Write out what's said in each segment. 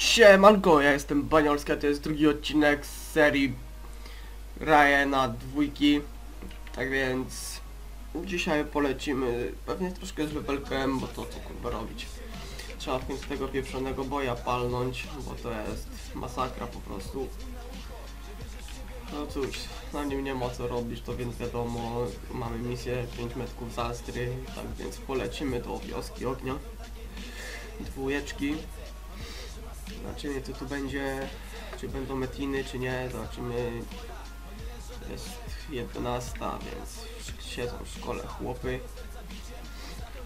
Siemanko, ja jestem Baniolska, to jest drugi odcinek z serii Ryana dwójki. Tak więc dzisiaj polecimy pewnie troszkę z levelkiem, bo to co kurwa robić. Trzeba w końcu tego pieprzonego boja palnąć, bo to jest masakra po prostu. No cóż, na nim nie ma co robić, to więc wiadomo, mamy misję 5 metrów z Astry, tak więc polecimy do wioski ognia. Dwójeczki. Zobaczymy co tu będzie, czy będą metiny, czy nie, zobaczymy. Jest 11, więc siedzą w szkole chłopy.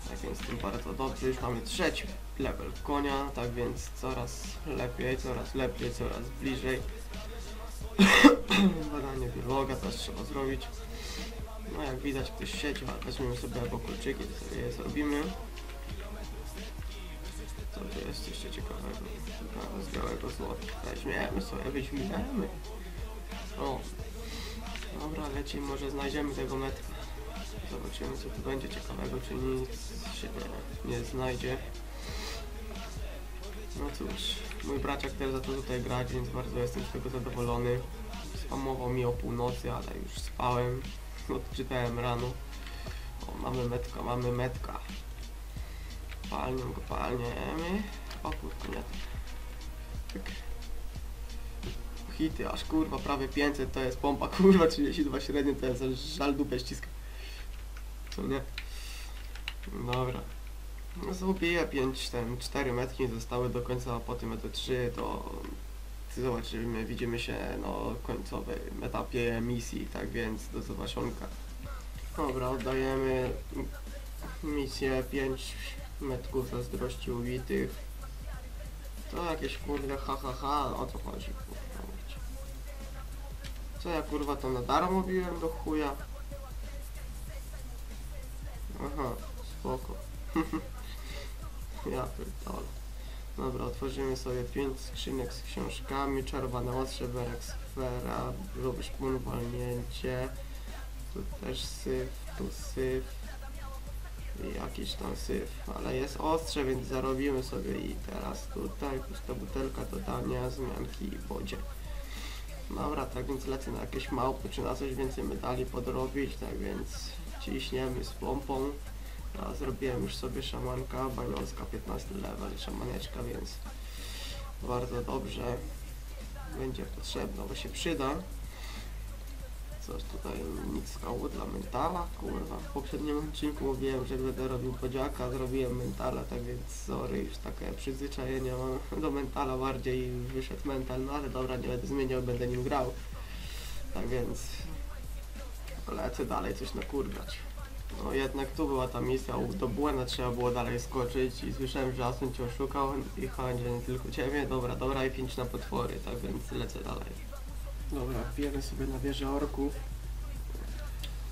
Tak więc tym bardzo dobrze, już mamy trzeci level konia, tak więc coraz lepiej, coraz lepiej, coraz bliżej. Badanie biologa też trzeba zrobić. No jak widać ktoś siedzi, ale weźmiemy sobie albo kolczyki, to sobie je zrobimy. Tu jest jeszcze ciekawego? Ciekawe z białego złota. Weźmiemy sobie, weźmiemy. O. Dobra, lecimy, może znajdziemy tego metra. Zobaczymy co tu będzie ciekawego, czy nic się nie, nie znajdzie. No cóż, mój braciak też za to tutaj grać, więc bardzo jestem z tego zadowolony. Spamował mi o północy, ale już spałem. Odczytałem rano. O, mamy metka, mamy metka. Palnią go palniemy. O kurwa, nie. Tak. Hity, aż kurwa, prawie 500 to jest pompa, kurwa, 32 średnie to jest żal dupę ściska. Co nie? Dobra. No złupiję 5, ten 4 metki zostały do końca, a potem te 3 to zobaczymy, widzimy się no końcowej etapie misji, tak więc do zobaczonka. Dobra, oddajemy misję 5 metków zazdrości ubitych. To jakieś kurde ha ha ha, o co chodzi kurwa. Co ja kurwa to na darmo mówiłem do chuja? Aha, spoko. ja pierdolę. Dobra, otworzymy sobie 5 skrzynek z książkami, czerwone ostrze, berek sfera, gruby szpun, walnięcie, tu też syf, tu syf, jakiś tam syf, ale jest ostrze, więc zarobimy sobie i teraz tutaj pusta butelka dodania, zmianki i wodzie. Dobra, tak więc lecę na jakieś małpy, czy na coś więcej medali podrobić, tak więc ciśniemy z pompą. A zrobiłem już sobie szamanka, baniolska 15 level, szamaneczka, więc bardzo dobrze będzie potrzebna, bo się przyda. Coś tutaj nic skało dla mentala, kurwa. W poprzednim odcinku mówiłem, że będę robił podziaka, zrobiłem mentala, tak więc sorry, już takie przyzwyczajenie mam do mentala bardziej wyszedł mental, no ale dobra, nie będę zmieniał, będę nim grał. Tak więc lecę dalej coś nakurwiać. No jednak tu była ta misja, do Błena trzeba było dalej skoczyć i słyszałem, że Asun cię oszukał i będzie nie tylko ciebie, dobra, dobra i pięć na potwory, tak więc lecę dalej. Dobra, wbijemy sobie na wieżę orków.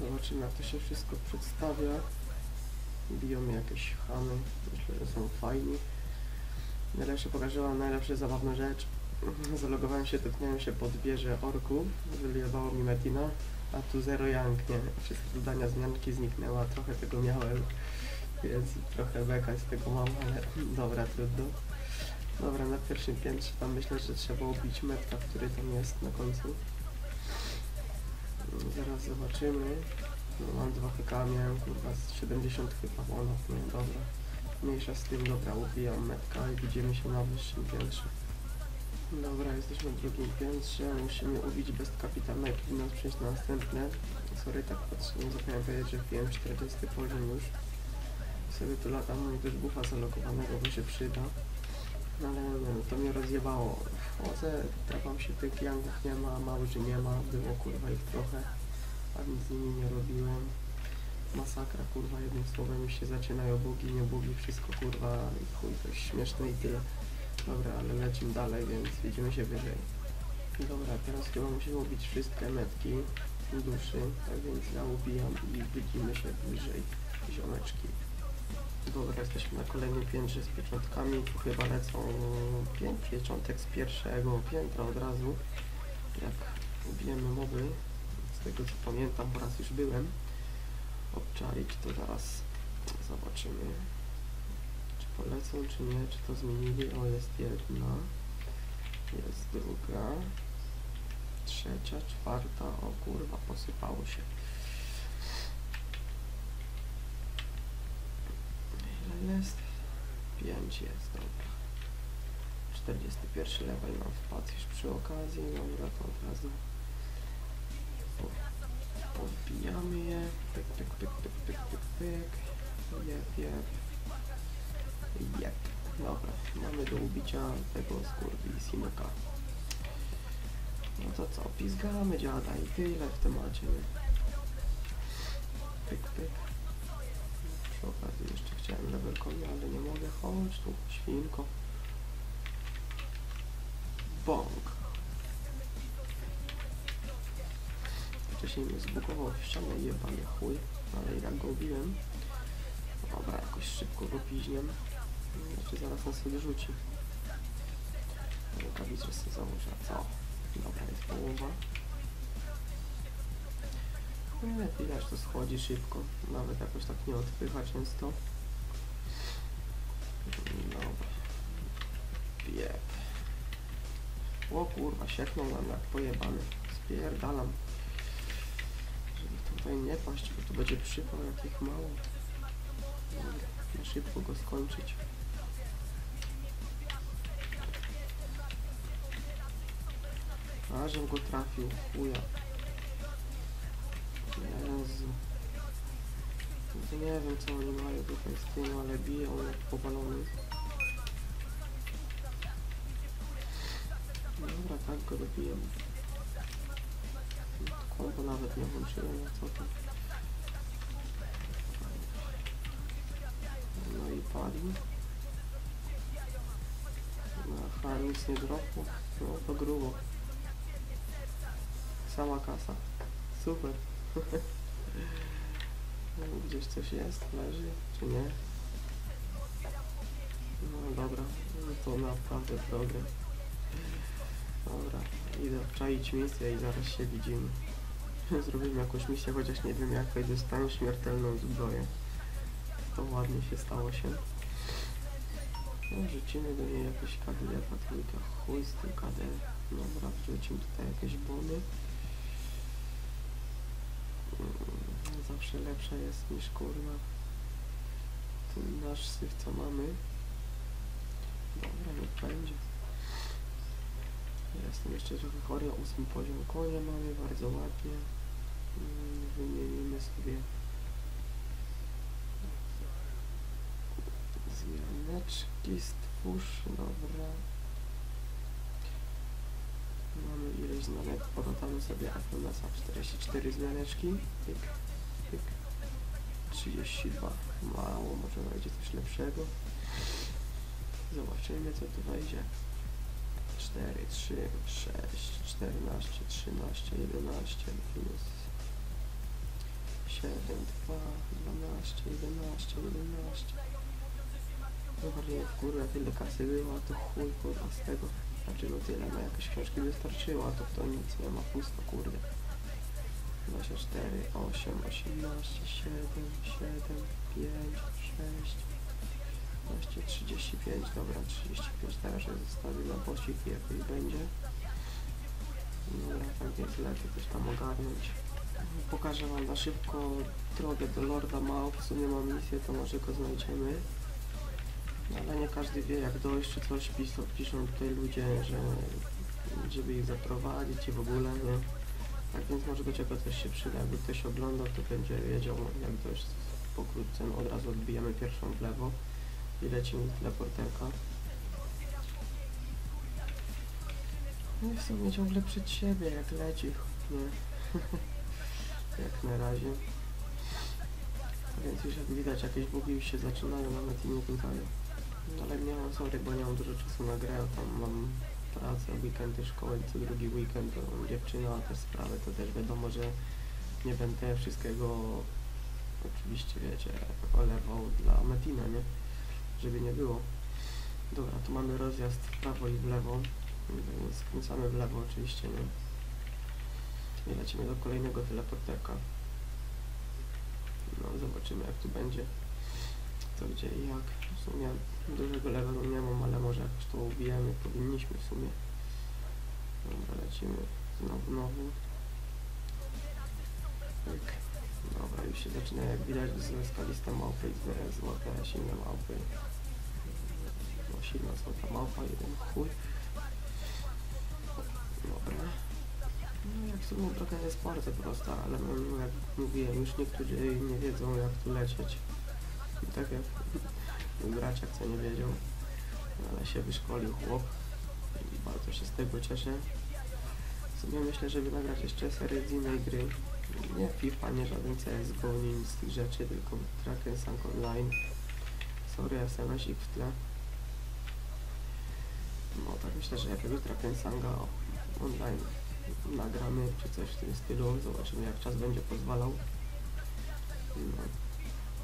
Zobaczymy jak to się wszystko przedstawia. Bijemy jakieś chamy, myślę, że są fajni. Najlepsze pokażę wam rzecz. Zalogowałem się, dotknąłem się pod wieżę orków, wylewało mi Medina, a tu zero jank, nie? Wszystkie dodania zmianki zniknęła, trochę tego miałem, więc trochę beka z tego mam, ale dobra, trudno. Dobra, na pierwszym piętrze tam myślę, że trzeba ubić metka, który tam jest na końcu. Mm, Zaraz zobaczymy. No, mam dwa hyka, miałem kurwa z 70 chyba wolno, nie, dobra. Mniejsza z tym, dobra, ubijam metka i widzimy się na wyższym piętrze. Dobra, jesteśmy na drugim piętrze, musimy ubić bez kapitana i powinno przejść na następne. Sorry, tak patrzę, nie zapomniałem powiedzieć, że wbiłem 40 poziom już. Sobie tu latam, mam też bufa zalogowanego, bo się przyda. No ale wiem, to mnie rozjebało. Wchodzę, trafam się tych jangów nie ma, mały czy nie ma, było kurwa ich trochę, a nic z nimi nie robiłem. Masakra kurwa, jednym słowem już się zaczynają bugi, nie bugi, wszystko kurwa, chuj, jest śmieszne i tyle. Dobra, ale lecimy dalej, więc widzimy się wyżej. Dobra, teraz chyba musimy ubić wszystkie metki duszy, tak więc ja ubijam i widzimy się bliżej, ziomeczki. Dobra, jesteśmy na kolejnym piętrze z pieczątkami. Tu chyba lecą pięć pieczątek z pierwszego piętra od razu. Jak ubijemy moby, z tego co pamiętam, po raz już byłem. Obczaić to zaraz zobaczymy. Czy polecą, czy nie, czy to zmienili. O, jest jedna. Jest druga. Trzecia, czwarta. O kurwa, posypało się. Jest? 5 jest, dobra. 41 level nam wpadł już przy okazji, dobra, to od razu po- podbijamy je, pyk, pyk, pyk, pyk, pyk, pyk, pyk, jep, jep, jep, dobra, mamy do ubicia tego skurwysynyka. No to co, pizgamy dziada i tyle w temacie? Pyk, pyk. Przy okazji jeszcze konia, ale nie mogę, chodź tu, świnko. Bąk. Wcześniej mnie zbugował w ścianę jebany chuj, ale jak go ubiłem, dobra, jakoś szybko go piźniem. Znaczy zaraz nas odrzuci. Rękawice sobie założę, co? Dobra, jest połowa. Jak widać to schodzi szybko, nawet jakoś tak nie odpycha często. Dobra. O kurwa, sieknął nam jak pojebany. Spierdalam. Żeby tutaj nie paść, bo tu będzie przypał jakich mało. Dobra, szybko go skończyć. A, go trafił, chuja. Jezu. Nie wiem co oni mają tutaj z tym, ale biją jak powalony. Dobra, tak go dobiję. Kombo nawet nie włączyłem, a co to? No i pali. No, Aha, nic nie dropło. No to grubo. Sama kasa. Super. No, Gdzieś coś jest, leży, czy nie? No dobra, no to naprawdę program. Dobra, idę obczaić misję i zaraz się widzimy. Zrobimy jakąś misję, chociaż nie wiem jak dostanę śmiertelną zbroję. To ładnie się stało się. No, rzucimy do niej jakieś KD, patrójka, chuj z tym KD. Dobra, wrzucimy tutaj jakieś bony. Mm, Zawsze lepsza jest niż kurwa ten nasz syf co mamy. Dobra, niech będzie. Jestem jeszcze trochę chory, ósmy poziom konia mamy, bardzo ładnie. Mm, Wymienimy sobie zmianeczki, stwórz, dobra. Mamy ileś zmianek, pododamy sobie FMS-a 44 zmianeczki, pyk, pyk, 32, mało, może wejdzie coś lepszego. Zobaczymy co tu wejdzie. 4, 3, 6, 14, 13, 11, plus 7, 2, 12, 11, 11. Zobaczcie, w kurwa tyle kasy było, to chuj kurwa z tego. Znaczy no tyle, na jakieś książki wystarczyło, a to to nic nie ma, pusto kurde. 24, 8, 18, 7, 7, 5, 6, 12, 35, dobra, 35 na razie zostawię na pościg i jakoś będzie. Dobra, tak więc lecę coś tam ogarnąć. Pokażę wam na szybko drogę do Lorda Mał, w sumie mam misję, to może go znajdziemy. No, ale nie każdy wie jak dojść czy coś, piszą, piszą tutaj ludzie, że żeby ich zaprowadzić i w ogóle, nie? Tak więc może do czego coś się przyda, jakby ktoś oglądał, to będzie wiedział jak dojść pokrótce, no, od razu odbijamy pierwszą w lewo i lecimy do teleporterka. No i w sumie ciągle przed siebie, jak leci, nie? jak na razie. Więc już jak widać jakieś bugi już się zaczynają, nawet i nie pękają. No ale nie mam, sorry, bo nie mam dużo czasu na grę, tam mam pracę, weekendy, szkołę co drugi weekend, to mam dziewczynę, a te sprawy to też wiadomo, że nie będę wszystkiego oczywiście, wiecie, olewał dla Metina, nie? Żeby nie było. Dobra, tu mamy rozjazd w prawo i w lewo. Skręcamy w lewo oczywiście, nie? I lecimy do kolejnego teleporterka. No, zobaczymy jak tu będzie. Co, gdzie i jak. W sumie dużego levelu nie mam, ale może jakoś to ubijemy. Powinniśmy w sumie. Dobra, lecimy znowu, znowu. Pyk. Dobra, już się zaczyna jak widać z skaliste małpy i złote, silne małpy. No, silna złota małpa, jeden chuj. Dobra. No jak sumie trochę jest bardzo prosta, ale no, jak mówiłem, już niektórzy nie wiedzą jak tu lecieć. I tak jak braciak co nie wiedział, ale się wyszkolił chłop i bardzo się z tego cieszę. W sumie myślę, żeby nagrać jeszcze serię z innej gry. Nie FIFA, nie żaden CSGO, nie nic z tych rzeczy, tylko Track Sank Online. Sorry, SMS-ik w tle. No tak myślę, że jakiegoś Track Sanga online nagramy, czy coś w tym stylu. Zobaczymy jak czas będzie pozwalał. No.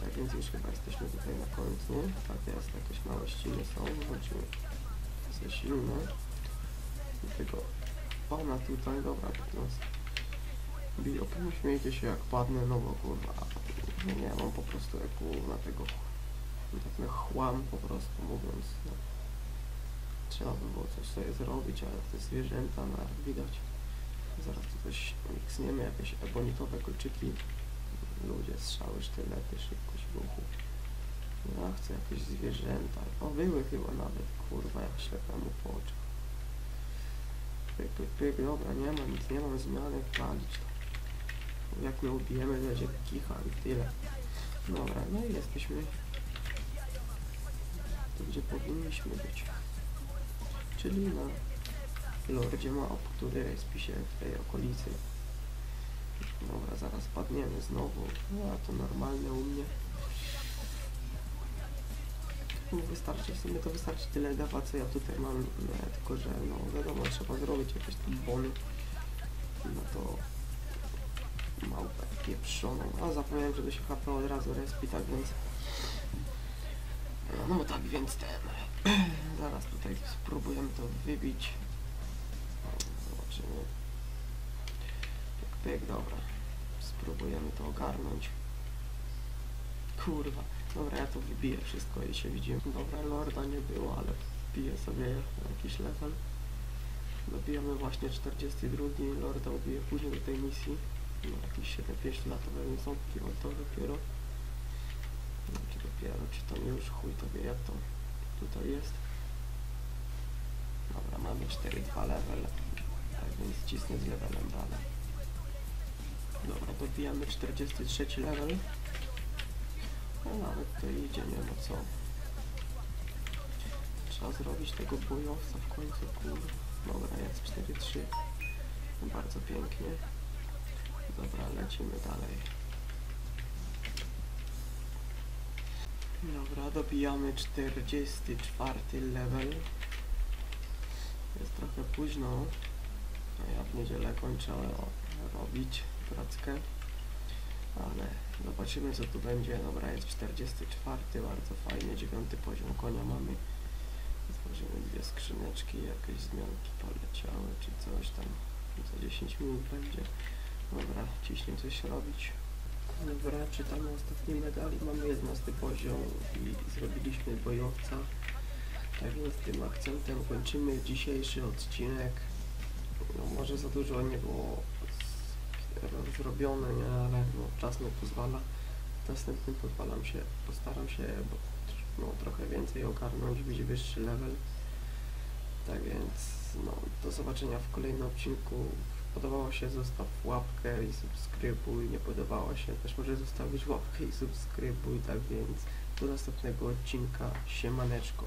Tak więc już chyba jesteśmy tutaj na końcu. Tak jest, jakieś małe ściny są. Zobaczymy. Są silne. Tego pana tutaj, dobra, nas biją. Śmiejcie się jak padnę, no bo kurwa, nie mam po prostu jak na tego na chłam po prostu mówiąc. No. Trzeba by było coś sobie zrobić, ale te zwierzęta na widać. Zaraz tu coś miksniemy, jakieś ebonitowe kolczyki. Ludzie, strzały, sztylety, szybkość ruchu. Ja chcę jakieś zwierzęta. O, były chyba nawet, kurwa, jak ślepemu po oczach. Pyk, pyk, pyk, dobra, nie ma nic, nie mam zmiany, palić to. Jak my ubijemy, będzie kicha i tyle. Dobra, no i jesteśmy tu, gdzie powinniśmy być. Czyli na Lordzie Map, który respi się w tej okolicy. Dobra, zaraz padniemy znowu. No, a to normalne u mnie. No, Wystarczy, w sumie to wystarczy tyle dawa, co ja tutaj mam, no, tylko że no wiadomo, trzeba zrobić jakieś tam bony. No to małpę pieprzoną. A zapomniałem, że to się HP od razu respi, tak więc... No, no tak więc ten... Zaraz tutaj spróbujemy to wybić. Zobaczymy. Pyk, pyk, dobra. Spróbujemy to ogarnąć. Kurwa. Dobra, ja to wybiję wszystko i się widzimy. Dobra, Lorda nie było, ale wbiję sobie jakiś level. Dobijamy właśnie 42, Lorda ubiję później do tej misji. No, jakieś 7-5 lat pewnie są, kiedy to dopiero. No, czy dopiero, czy to już, chuj to wie to tutaj jest. Dobra, mamy 4-2 level, tak więc cisnę z levelem dalej. Dobra, dobijamy 43 level. No nawet to idzie, nie no co. Trzeba zrobić tego bojowca w końcu, kur. Dobra, jest 4-3. Bardzo pięknie. Dobra, lecimy dalej. Dobra, dobijamy 44 level. Jest trochę późno, ja w niedzielę kończę robić prackę. Ale zobaczymy co tu będzie. Dobra, jest 44, bardzo fajnie, 9 poziom konia mamy. Otworzymy dwie skrzyneczki, jakieś zmianki poleciały, czy coś tam za 10 minut będzie. Dobra, ciśnie coś robić. Dobra, czytamy ostatni medal i mamy 11 poziom i zrobiliśmy bojowca. Tak więc tym akcentem kończymy dzisiejszy odcinek. No, może za dużo nie było zrobione, nie, ale no, czas nie pozwala. W następnym pozwalam się, postaram się bo, no, trochę więcej ogarnąć, być wyższy level. Tak więc no, do zobaczenia w kolejnym odcinku. Podobało się, zostaw łapkę i subskrybuj. Nie podobało się, też może zostawić łapkę i subskrybuj. Tak więc do następnego odcinka. Siemaneczko.